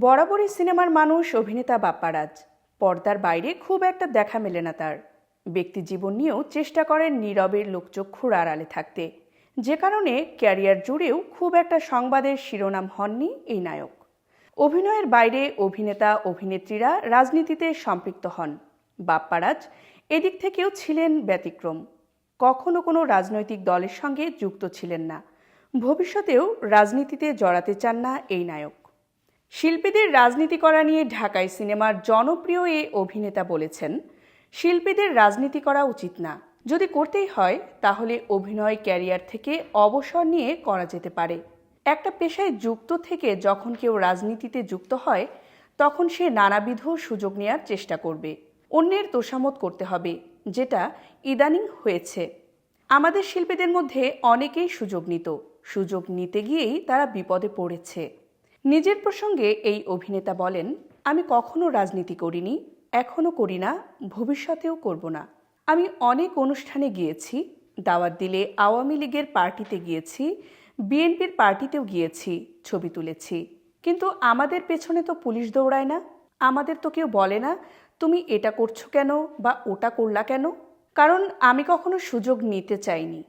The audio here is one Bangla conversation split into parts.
বরাবরই সিনেমার মানুষ, অভিনেতা বাপ্পারাজ পর্দার বাইরে খুব একটা দেখা মেলে না তার। ব্যক্তি জীবন নিয়েও চেষ্টা করেন নীরবের লোকচক্ষুর আড়ালে থাকতে। যে কারণে ক্যারিয়ার জুড়েও খুব একটা সংবাদের শিরোনাম হননি এই নায়ক। অভিনয়ের বাইরে অভিনেতা, অভিনেত্রীরা রাজনীতিতে সম্পৃক্ত হন। বাপ্পারাজ এদিক থেকেও ছিলেন ব্যতিক্রম। কখনো কোনো রাজনৈতিক দলের সঙ্গে যুক্ত ছিলেন না। ভবিষ্যতেও রাজনীতিতে জড়াতে চান না এই নায়ক। শিল্পীদের রাজনীতি করা নিয়ে ঢাকায় সিনেমার জনপ্রিয় এ অভিনেতা বলেছেন, শিল্পীদের রাজনীতি করা উচিত না। যদি করতেই হয়, তাহলে অভিনয় ক্যারিয়ার থেকে অবসর নিয়ে করা যেতে পারে। একটা পেশায় যুক্ত থেকে যখন কেউ রাজনীতিতে যুক্ত হয়, তখন সে নানাবিধ সুযোগ নেওয়ার চেষ্টা করবে। অন্যের তোষামত করতে হবে, যেটা ইদানিং হয়েছে। আমাদের শিল্পীদের মধ্যে অনেকেই সুযোগ নিত। সুযোগ নিতে গিয়েই তারা বিপদে পড়েছে। নিজের প্রসঙ্গে এই অভিনেতা বলেন, আমি কখনো রাজনীতি করিনি এখনও করি না, ভবিষ্যতেও করব না। আমি অনেক অনুষ্ঠানে গিয়েছি, দাওয়াত দিলে আওয়ামী লীগের পার্টিতে গিয়েছি, বিএনপির পার্টিতেও গিয়েছি, ছবি তুলেছি। কিন্তু আমাদের পেছনে তো পুলিশ দৌড়ায় না। আমাদের তো কেউ বলে না, তুমি এটা করছ কেন বা ওটা করলা কেন? কারণ আমি কখনো সুযোগ নিতে চাইনি।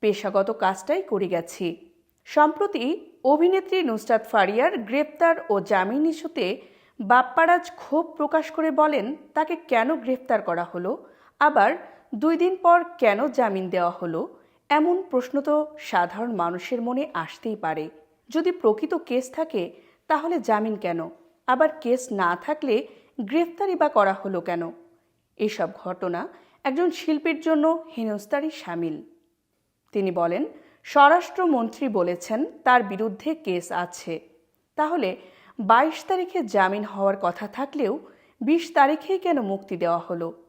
পেশাগত কাজটাই করে গেছি। সম্প্রতি অভিনেত্রী নুসরাত ফারিয়ার গ্রেপ্তার ও জামিন ইস্যুতে বাপ্পারাজ ক্ষোভ প্রকাশ করে বলেন, তাকে কেন গ্রেপ্তার করা হলো? আবার, দুই দিন পর কেন জামিন দেওয়া হলো? এমন প্রশ্ন তো সাধারণ মানুষের মনে আসতেই পারে। যদি প্রকৃত কেস থাকে, তাহলে জামিন কেন? আবার কেস না থাকলে গ্রেফতারি বা করা হলো কেন? এসব ঘটনা একজন শিল্পীর জন্য হেনস্তারই সামিল। তিনি বলেন স্বরাষ্ট্রমন্ত্রী বলেছেন তার বিরুদ্ধে কেস আছে। তাহলে বাইশ তারিখে জামিন হওয়ার কথা থাকলেও বিশ তারিখেই কেন মুক্তি দেওয়া হলো?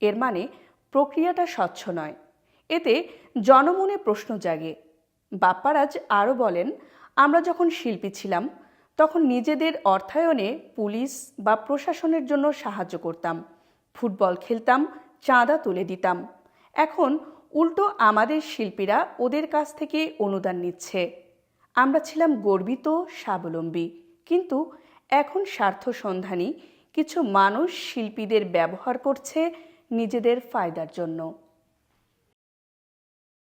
এর মানে প্রক্রিয়াটা স্বচ্ছ নয়। এতে জনমনে প্রশ্ন জাগে। বাপ্পারাজ আরও বলেন, আমরা যখন শিল্পী ছিলাম, তখন নিজেদের অর্থায়নে পুলিশ বা প্রশাসনের জন্য সাহায্য করতাম। ফুটবল খেলতাম, চাঁদা তুলে দিতাম। এখন উল্টো আমাদের শিল্পীরা ওদের কাছ থেকে অনুদান নিচ্ছে। আমরা ছিলাম গর্বিত, স্বাবলম্বী, কিন্তু এখন স্বার্থ সন্ধানী কিছু মানুষ শিল্পীদের ব্যবহার করছে নিজেদের ফায়দার জন্য।